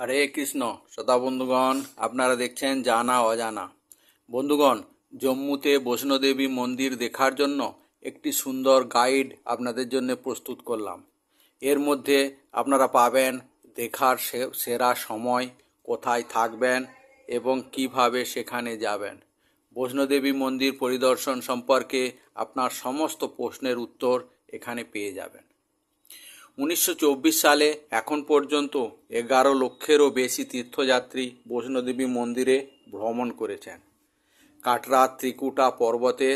হরে কৃষ্ণ। শ্রোতা বন্ধুগণ, আপনারা দেখছেন জানা অজানা। বন্ধুগণ, জম্মুতে বৈষ্ণোদেবী মন্দির দেখার জন্য একটি সুন্দর গাইড আপনাদের জন্য প্রস্তুত করলাম। এর মধ্যে আপনারা পাবেন দেখার সেরা সময়, কোথায় থাকবেন এবং কীভাবে সেখানে যাবেন। বৈষ্ণোদেবী মন্দির পরিদর্শন সম্পর্কে আপনার সমস্ত প্রশ্নের উত্তর এখানে পেয়ে যাবেন। উনিশশো চব্বিশ সালে এখন পর্যন্ত এগারো লক্ষেরও বেশি তীর্থযাত্রী বৈষ্ণোদেবী মন্দিরে ভ্রমণ করেছেন। কাটরা ত্রিকুটা পর্বতে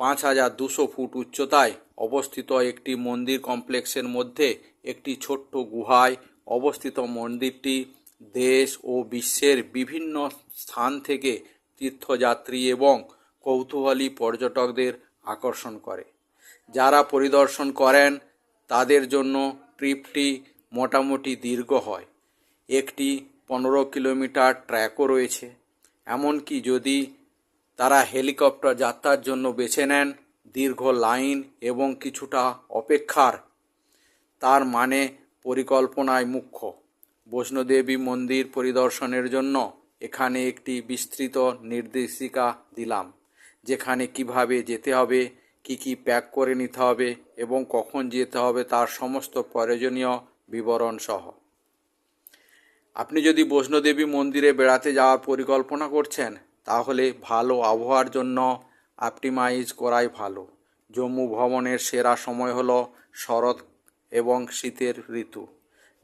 পাঁচ হাজার দুশো ফুট উচ্চতায় অবস্থিত একটি মন্দির কমপ্লেক্সের মধ্যে একটি ছোট্ট গুহায় অবস্থিত মন্দিরটি দেশ ও বিশ্বের বিভিন্ন স্থান থেকে তীর্থযাত্রী এবং কৌতূহলী পর্যটকদের আকর্ষণ করে। যারা পরিদর্শন করেন তাদের জন্য ট্রিপটি মোটামুটি দীর্ঘ হয়। একটি পনেরো কিলোমিটার ট্র্যাকও রয়েছে। এমনকি যদি তারা হেলিকপ্টার যাত্রার জন্য বেছে নেন, দীর্ঘ লাইন এবং কিছুটা অপেক্ষার, তার মানে পরিকল্পনায় মুখ্য। বৈষ্ণোদেবী মন্দির পরিদর্শনের জন্য এখানে একটি বিস্তৃত নির্দেশিকা দিলাম, যেখানে কীভাবে যেতে হবে কি কি প্যাক করে নিতে হবে এবং কখন যেতে হবে তার সমস্ত প্রয়োজনীয় বিবরণ সহ আপনি যদি বৈষ্ণোদেবী মন্দিরে বেড়াতে যাওয়ার পরিকল্পনা করছেন, তাহলে ভালো আবহাওয়ার জন্য অপটিমাইজ করাই ভালো। জম্মু ভ্রমণের সেরা সময় হল শরৎ এবং শীতের ঋতু,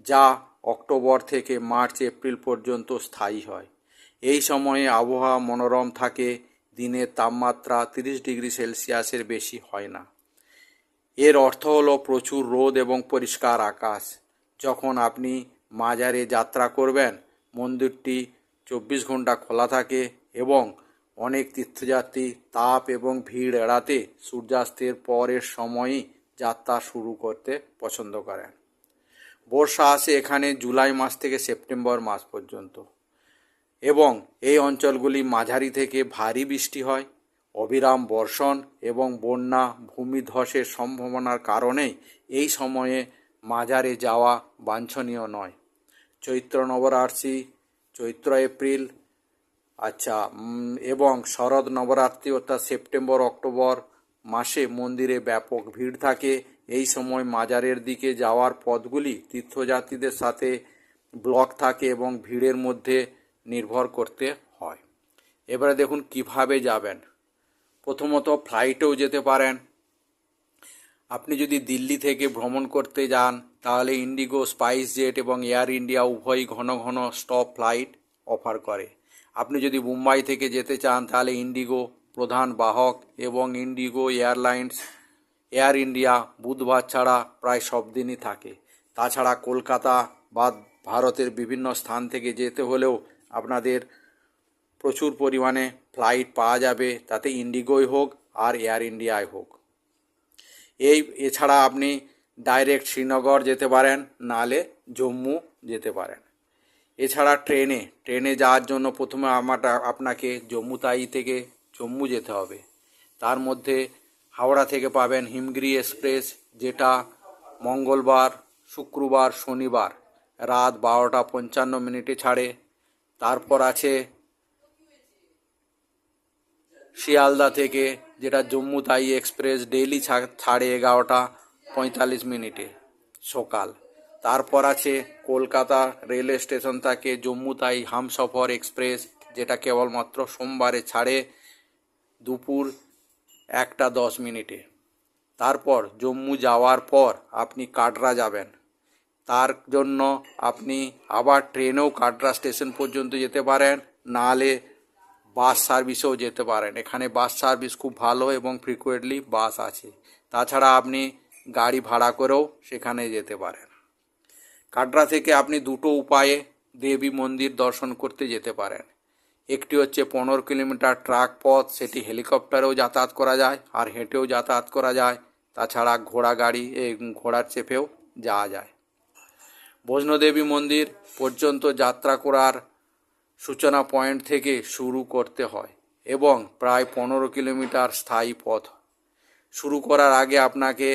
যা অক্টোবর থেকে মার্চ, এপ্রিল পর্যন্ত স্থায়ী হয়। এই সময়ে আবহাওয়া মনোরম থাকে দিনের তাপমাত্রা তিরিশ ডিগ্রি সেলসিয়াসের বেশি হয় না। এর অর্থ হলো প্রচুর রোদ এবং পরিষ্কার আকাশ। যখন আপনি মাজারে যাত্রা করবেন, মন্দিরটি চব্বিশ ঘণ্টা খোলা থাকে এবং অনেক তীর্থযাত্রী তাপ এবং ভিড় এড়াতে সূর্যাস্তের পরের সময়ই যাত্রা শুরু করতে পছন্দ করেন। বর্ষা আসে এখানে জুলাই মাস থেকে সেপ্টেম্বর মাস পর্যন্ত। এবং এই অঞ্চলগুলি মাঝারি থেকে ভারী বৃষ্টি হয়, অবিরাম বর্ষণ এবং বন্যা, ভূমিধসের সম্ভাবনার কারণে এই সময়ে মাজারে যাওয়া বাঞ্ছনীয় নয়। চৈত্র নবরাশি চৈত্র এপ্রিল আচ্ছা এবং শরৎ নবরাত্রি অর্থাৎ সেপ্টেম্বর, অক্টোবর মাসে মন্দিরে ব্যাপক ভিড় থাকে। এই সময় মাজারের দিকে যাওয়ার পথগুলি তীর্থযাত্রীদের সাথে ব্লক থাকে এবং ভিড়ের মধ্যে নির্ভর করতে হয়। এবারে দেখুন কীভাবে যাবেন। প্রথমত ফ্লাইটেও যেতে পারেন। আপনি যদি দিল্লি থেকে ভ্রমণ করতে যান, তাহলে ইন্ডিগো স্পাইস জেট এবং এয়ার ইন্ডিয়া উভয়ই ঘন ঘন স্টপ ফ্লাইট অফার করে। আপনি যদি মুম্বাই থেকে যেতে চান, তাহলে ইন্ডিগো প্রধান বাহক এবং ইন্ডিগো এয়ারলাইন্স এয়ার ইন্ডিয়া বুধবার ছাড়া প্রায় সব দিনই থাকে। তাছাড়া কলকাতা বা ভারতের বিভিন্ন স্থান থেকে যেতে হলেও আপনাদের প্রচুর পরিমাণে ফ্লাইট পাওয়া যাবে, তাতে ইন্ডিগোই হোক আর এয়ার ইন্ডিয়ায় হোক। এই, এছাড়া আপনি ডাইরেক্ট শ্রীনগর যেতে পারেন, নালে জম্মু যেতে পারেন। এছাড়া ট্রেনে ট্রেনে যাওয়ার জন্য প্রথমে আমাটা আপনাকে জম্মু তাই থেকে জম্মু যেতে হবে। তার মধ্যে হাওড়া থেকে পাবেন হিমগিরি এক্সপ্রেস যেটা মঙ্গলবার, শুক্রবার, শনিবার রাত বারোটা পঞ্চান্ন মিনিটে ছাড়ে। তারপর আছে শিয়ালদা থেকে, যেটা জম্মু তাই এক্সপ্রেস ডেইলি ছাড়ে এগারোটা পঁয়তাল্লিশ মিনিটে সকাল। তারপর আছে কলকাতা রেলওয়ে স্টেশন থেকে জম্মু তাই হামসফর এক্সপ্রেস, যেটা কেবলমাত্র সোমবারে ছাড়ে দুপুর একটা দশ মিনিটে। তারপর জম্মু যাওয়ার পর আপনি কাটরা যাবেন। তার জন্য আপনি আবার ট্রেনেও কাটরা স্টেশন পর্যন্ত যেতে পারেন নাহলে বাস সার্ভিসেও যেতে পারেন। এখানে বাস সার্ভিস খুব ভালো এবং ফ্রিকুয়েন্টলি বাস আছে। তাছাড়া আপনি গাড়ি ভাড়া করেও সেখানে যেতে পারেন। কাটরা থেকে আপনি দুটো উপায়ে দেবী মন্দির দর্শন করতে যেতে পারেন। একটি হচ্ছে পনেরো কিলোমিটার ট্রাক পথ, সেটি হেলিকপ্টারেও যাতায়াত করা যায় আর হেঁটেও যাতায়াত করা যায়। তাছাড়া ঘোড়া গাড়ি ঘোড়ার চেপেও যাওয়া যায়। বৈষ্ণোদেবী মন্দির পর্যন্ত যাত্রা করার সূচনা পয়েন্ট থেকে শুরু করতে হয় এবং প্রায় পনেরো কিলোমিটার স্থায়ী পথ। শুরু করার আগে আপনাকে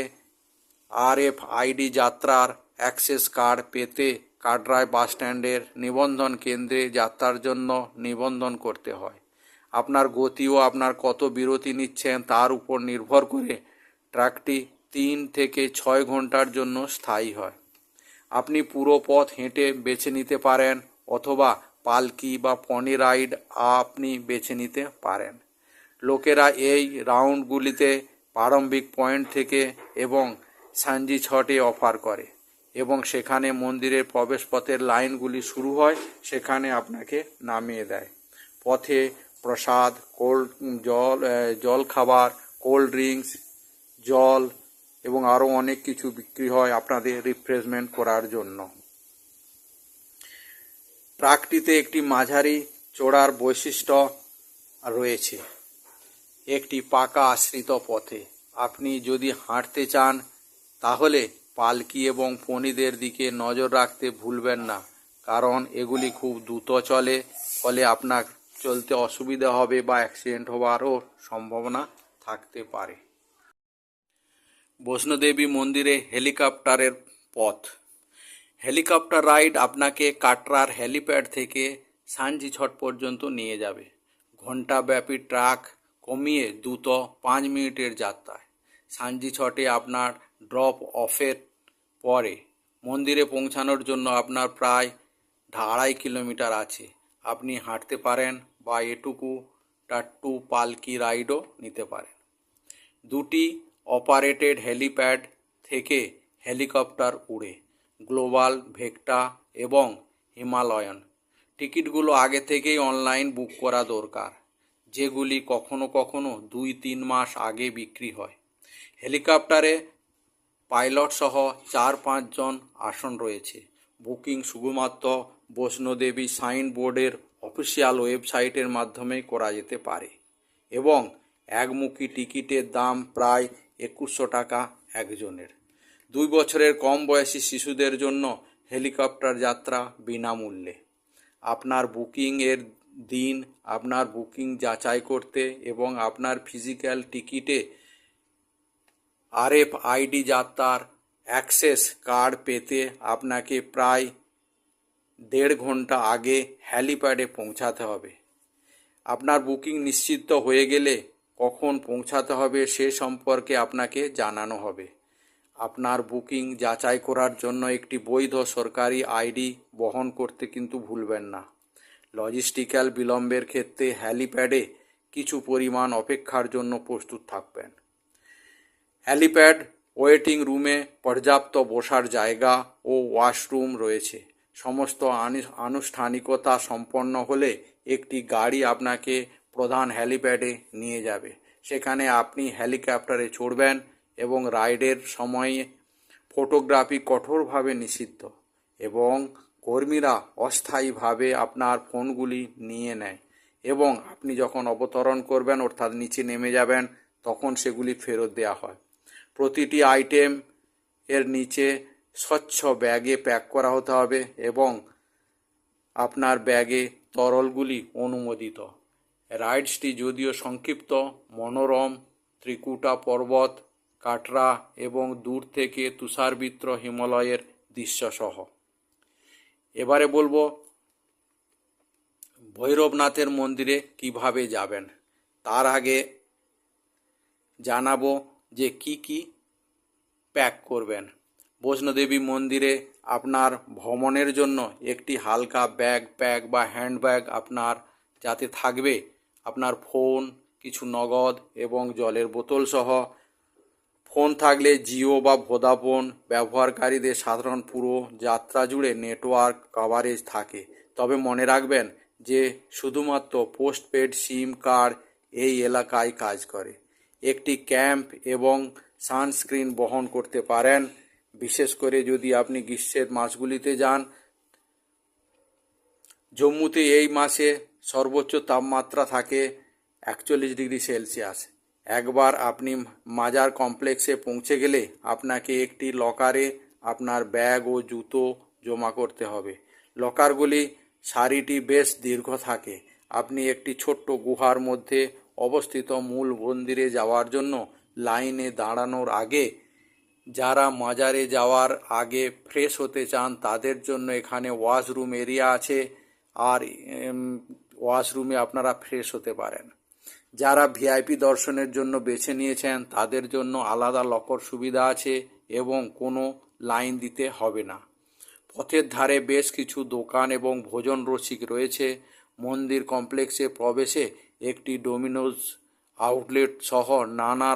আর এফ আইডি যাত্রার অ্যাক্সেস কার্ড পেতে কাটরায় বাস স্ট্যান্ডের নিবন্ধন কেন্দ্রে যাত্রার জন্য নিবন্ধন করতে হয়। আপনার গতি ও আপনার কত বিরতি নিচ্ছেন তার উপর নির্ভর করে ট্রাকটি তিন থেকে ছয় ঘণ্টার জন্য স্থায়ী হয়। আপনি পুরো পথ হেঁটে বেছে নিতে পারেন, অথবা পালকি বা পনি রাইড আপনি বেছে নিতে পারেন। লোকেরা এই রাউন্ডগুলিতে প্রারম্ভিক পয়েন্ট থেকে এবং সানজি ছটে অফার করে, এবং সেখানে মন্দিরের প্রবেশপথের লাইনগুলি শুরু হয়, সেখানে আপনাকে নামিয়ে দেয়। পথে প্রসাদ, কোল্ড জল জল খাবার কোল্ড ড্রিঙ্কস, জল এবং আরও অনেক কিছু বিক্রি হয় আপনাদের রিফ্রেশমেন্ট করার জন্য। ট্রাকটিতে একটি মাঝারি চড়ার বৈশিষ্ট্য রয়েছে। একটি পাকা আশ্রিত পথে। আপনি যদি হাঁটতে চান, তাহলে পালকি এবং পনিদের দিকে নজর রাখতে ভুলবেন না, কারণ এগুলি খুব দ্রুত চলে, ফলে আপনার চলতে অসুবিধা হবে বা অ্যাক্সিডেন্ট হওয়ারও সম্ভাবনা থাকতে পারে। বৈষ্ণোদেবী মন্দিরে হেলিকপ্টারের পথ। হেলিকপ্টার রাইড আপনাকে কাটরার হেলিপ্যাড থেকে সানজি ছট পর্যন্ত নিয়ে যাবে। ঘন্টাব্যাপী ট্রাক কমিয়ে দ্রুত পাঁচ মিনিটের যাত্রায়। সানজি ছটে আপনার ড্রপ অফের পরে মন্দিরে পৌঁছানোর জন্য আপনার প্রায় আড়াই কিলোমিটার আছে। আপনি হাঁটতে পারেন বা এটুকু টাট্টু পালকি রাইডও নিতে পারেন। দুটি অপারেটেড হেলিপ্যাড থেকে হেলিকপ্টার উড়ে। গ্লোবাল, ভেক্টা এবং হিমালয়ন। টিকিটগুলো আগে থেকেই অনলাইন বুক করা দরকার, যেগুলি কখনো কখনো দুই তিন মাস আগে বিক্রি হয়। হেলিকপ্টারে পাইলট সহ চার পাঁচজন আসন রয়েছে। বুকিং শুধুমাত্র বৈষ্ণোদেবী সাইন বোর্ডের অফিসিয়াল ওয়েবসাইটের মাধ্যমেই করা যেতে পারে এবং একমুখী টিকিটের দাম প্রায় একুশশো টাকা একজনের। দুই বছরের কম বয়সী শিশুদের জন্য হেলিকপ্টার যাত্রা বিনামূল্যে। আপনার বুকিং এর দিন, আপনার বুকিং যাচাই করতে এবং আপনার ফিজিক্যাল টিকিটে R F ID access card পেতে আপনাকে প্রায় দেড় ঘণ্টা আগে হ্যালিপ্যাডে পৌঁছাতে হবে। আপনার বুকিং নিশ্চিত হয়ে গেলে কখন পৌঁছাতে হবে সে সম্পর্কে আপনাকে জানানো হবে। আপনার বুকিং যাচাই করার জন্য একটি বৈধ সরকারি আইডি বহন করতে কিন্তু ভুলবেন না। লজিস্টিক্যাল বিলম্বের ক্ষেত্রে হ্যালিপ্যাডে কিছু পরিমাণ অপেক্ষার জন্য প্রস্তুত থাকবেন। হ্যালিপ্যাড, ওয়েটিং রুমে পর্যাপ্ত বসার জায়গা ও ওয়াশরুম রয়েছে। সমস্ত আনি- আনুষ্ঠানিকতা সম্পন্ন হলে একটি গাড়ি আপনাকে প্রধান হ্যালিপ্যাডে নিয়ে যাবে। সেখানে আপনি হেলিকপ্টারে চড়বেন এবং রাইডের সময়ে ফটোগ্রাফি কঠোরভাবে নিষিদ্ধ এবং কর্মীরা অস্থায়ীভাবে আপনার ফোনগুলি নিয়ে নেয় এবং আপনি যখন অবতরণ করবেন, অর্থাৎ নিচে নেমে যাবেন, তখন সেগুলি ফেরত দেওয়া হয়। প্রতিটি আইটেম এর নিচে স্বচ্ছ ব্যাগে প্যাক করা হতে হবে এবং আপনার ব্যাগে তরলগুলি অনুমোদিত। রাইডসটি যদিও সংক্ষিপ্ত, মনোরম, ত্রিকুটা পর্বত, কাটরা এবং দূর থেকে তুষারবিত্র হিমালয়ের দৃশ্যসহ। এবারে বলব ভৈরবনাথের মন্দিরে কীভাবে যাবেন, তার আগে জানাব যে কি কি প্যাক করবেন। বৈষ্ণোদেবী মন্দিরে আপনার ভ্রমণের জন্য একটি হালকা ব্যাগ, প্যাক বা হ্যান্ড ব্যাগ আপনার যাতে থাকবে আপনার ফোন, কিছু নগদ এবং জলের বোতল সহ ফোন থাকলে জিও বা ভোদাফোন ব্যবহারকারীদের সাধারণ পুরো যাত্রা জুড়ে নেটওয়ার্ক কভারেজ থাকে। তবে মনে রাখবেন যে শুধুমাত্র পোস্টপেড সিম কার্ড এই এলাকায় কাজ করে। একটি ক্যাম্প এবং সানস্ক্রিন বহন করতে পারেন। বিশেষ করে যদি আপনি গ্রীষ্মের মাসগুলিতে যান জম্মুতে এই মাসে সর্বোচ্চ তাপমাত্রা থাকে একচল্লিশ ডিগ্রি সেলসিয়াস। একবার আপনি মাজার কমপ্লেক্সে পৌঁছে গেলে আপনাকে একটি লকারে আপনার ব্যাগ ও জুতো জমা করতে হবে। লকারগুলি সারিটি বেশ দীর্ঘ থাকে। আপনি একটি ছোট্ট গুহার মধ্যে অবস্থিত মূল মন্দিরে যাওয়ার জন্য লাইনে দাঁড়ানোর আগে যারা মাজারে যাওয়ার আগে ফ্রেশ হতে চান তাদের জন্য এখানে ওয়াশরুম এরিয়া আছে। আর ওয়াশরুমে আপনারা ফ্রেশ হতে পারেন। যারা ভিআইপি দর্শনের জন্য বেছে নিয়েছেন, তাদের জন্য আলাদা লকর সুবিধা আছে এবং কোনো লাইন দিতে হবে না। পথের ধারে বেশ কিছু দোকান এবং ভোজন রসিক রয়েছে। মন্দির কমপ্লেক্সে প্রবেশে একটি ডোমিনোজ আউটলেট সহ নানা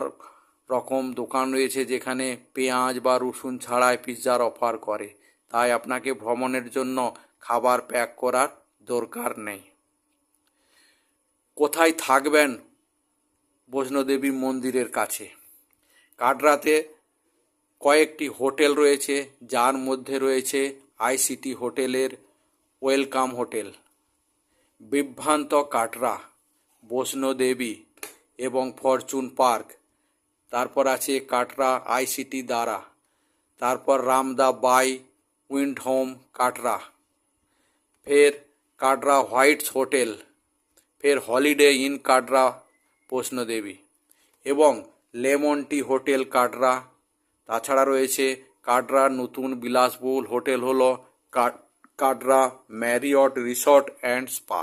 রকম দোকান রয়েছে যেখানে পেঁয়াজ বা রসুন ছাড়াই পিৎজার অফার করে। তাই আপনাকে ভ্রমণের জন্য খাবার প্যাক করার দরকার নেই। কোথায় থাকবেন বৈষ্ণোদেবী মন্দিরের কাছে? কাটরাতে কয়েকটি হোটেল রয়েছে, যার মধ্যে রয়েছে আইসিটি হোটেলের ওয়েলকাম হোটেল, বিভ্রান্ত কাটরা, বৈষ্ণোদেবী এবং ফরচুন পার্ক। তারপর আছে কাটরা আইসিটি দ্বারা, তারপর Ramada by wind home Katra. ফের কাটরা হোয়াইটস হোটেল, ফের হলিডে ইন কাটরা বৈষ্ণোদেবী এবং লেমন টি হোটেল কাটরা তাছাড়া রয়েছে কাটরার নতুন বিলাসবহুল হোটেল হলো Katra Marriott resort and spa.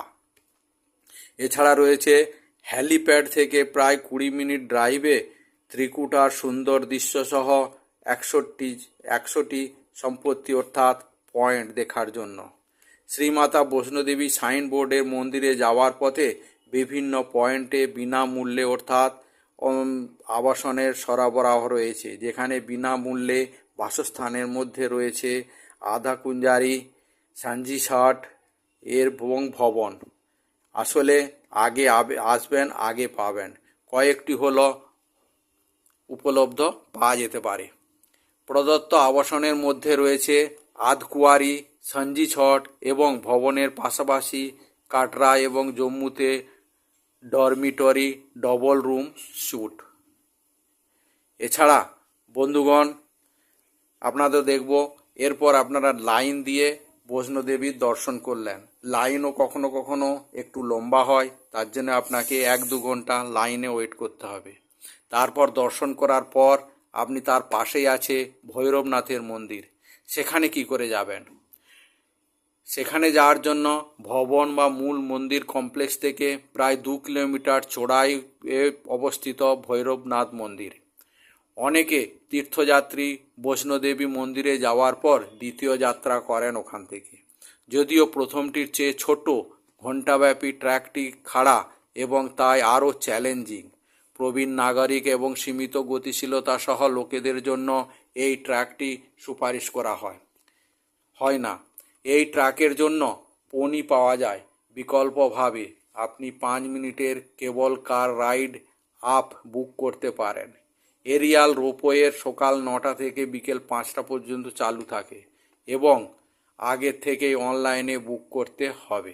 এছাড়া রয়েছে হ্যালিপ্যাড থেকে প্রায় কুড়ি মিনিট ড্রাইভে ত্রিকুটার সুন্দর দৃশ্যসহ একষট্টি একশোটি সম্পত্তি অর্থাৎ পয়েন্ট দেখার জন্য। শ্রীমাতা বৈষ্ণোদেবী সাইনবোর্ডের মন্দিরে যাওয়ার পথে বিভিন্ন পয়েন্টে বিনামূল্যে অর্থাৎ আবাসনের সরবরাহ রয়েছে। যেখানে বিনামূল্যে বাসস্থানের মধ্যে রয়েছে আধা কুঞ্জারি সাঞ্জি ষাট এর এবং ভবন। আসলে আগে আসবেন, আগে পাবেন। কয়েকটি হলো উপলব্ধ, পাওয়া যেতে পারে। প্রদত্ত আবাসনের মধ্যে রয়েছে আধকুয়ারি সঞ্জি ছট এবং ভবনের পাশাপাশি কাটরা এবং জম্মুতে ডরমিটরি ডবল রুম স্যুট এছাড়া, বন্ধুগণ, আপনাদের দেখব, এরপর আপনারা লাইন দিয়ে বৈষ্ণোদেবীর দর্শন করলেন। লাইনও কখনো কখনো একটু লম্বা হয়, তার জন্য আপনাকে এক দু ঘণ্টা লাইনে ওয়েট করতে হবে। তারপর দর্শন করার পর আপনি তার পাশেই আছে ভৈরবনাথের মন্দির। সেখানে কি করে যাবেন? সেখানে যাওয়ার জন্য ভবন বা মূল মন্দির কমপ্লেক্স থেকে প্রায় দু কিলোমিটার চড়াই অবস্থিত ভৈরবনাথ মন্দির। অনেকে তীর্থযাত্রী বৈষ্ণোদেবী মন্দিরে যাওয়ার পর দ্বিতীয় যাত্রা করেন ওখান থেকে। যদিও প্রথমটির চেয়ে ছোট, ঘণ্টাব্যাপী ট্র্যাকটি খাড়া এবং তাই আরও চ্যালেঞ্জিং। প্রবীণ নাগরিক এবং সীমিত গতিশীলতা সহ লোকেদের জন্য এই ট্র্যাকটি সুপারিশ করা হয়। হয় না। এই ট্রাকের জন্য পনি পাওয়া যায়। বিকল্পভাবে আপনি পাঁচ মিনিটের কেবল কার রাইড আপ বুক করতে পারেন। এরিয়াল রোপওয়ের সকাল নটা থেকে বিকেল পাঁচটা পর্যন্ত চালু থাকে এবং আগের থেকেই অনলাইনে বুক করতে হবে।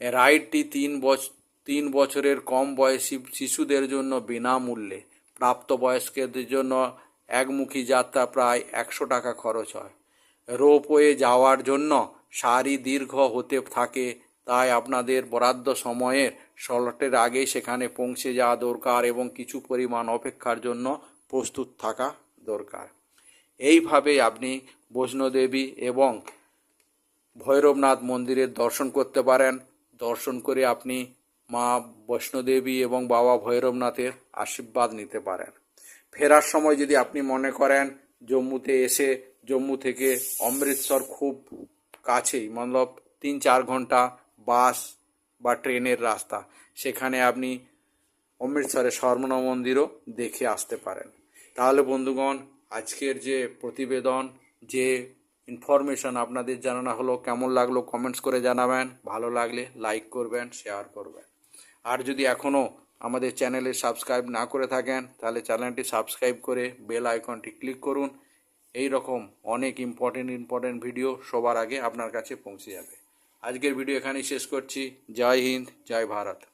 রাইডটি তিন বছর তিন বছরের কম বয়সী শিশুদের জন্য বিনামূল্যে। প্রাপ্তবয়স্কদের জন্য একমুখী যাত্রা প্রায় একশো টাকা খরচ হয়। রোপওয়ে যাওয়ার জন্য সারি দীর্ঘ হতে থাকে, তাই আপনাদের বরাদ্দ সময়ের স্লটের আগেই সেখানে পৌঁছে যাওয়া দরকার এবং কিছু পরিমাণ অপেক্ষার জন্য প্রস্তুত থাকা দরকার। এইভাবেই আপনি বৈষ্ণোদেবী এবং ভৈরবনাথ মন্দিরের দর্শন করতে পারেন। দর্শন করে আপনি মা বৈষ্ণোদেবী এবং বাবা ভৈরবনাথের আশীর্বাদ নিতে পারেন। ফেরার সময় যদি আপনি মনে করেন, জম্মুতে এসে জম্মু থেকে অমৃতসর খুব কাছেই, মতলব তিন চার ঘণ্টা বাস বা ট্রেনের রাস্তা। সেখানে আপনি অমৃতসরের স্বর্ণ মন্দিরও দেখে আসতে পারেন। তাহলে বন্ধুগণ, আজকের যে প্রতিবেদন, যে ইনফরমেশন আপনাদের জানানো হলো, কেমন লাগল কমেন্টস করে জানাবেন। ভালো লাগলে লাইক করবেন শেয়ার করবেন। আর যদি এখনও আমাদের চ্যানেলে সাবস্ক্রাইব না করে থাকেন, তাহলে চ্যানেলটি সাবস্ক্রাইব করে বেল আইকনটি ক্লিক করুন। এই রকম অনেক ইম্পর্টেন্ট ইম্পর্টেন্ট ভিডিও সবার আগে আপনার কাছে পৌঁছে যাবে। আজকের ভিডিও এখানেই শেষ করছি। জয় হিন্দ, জয় ভারত।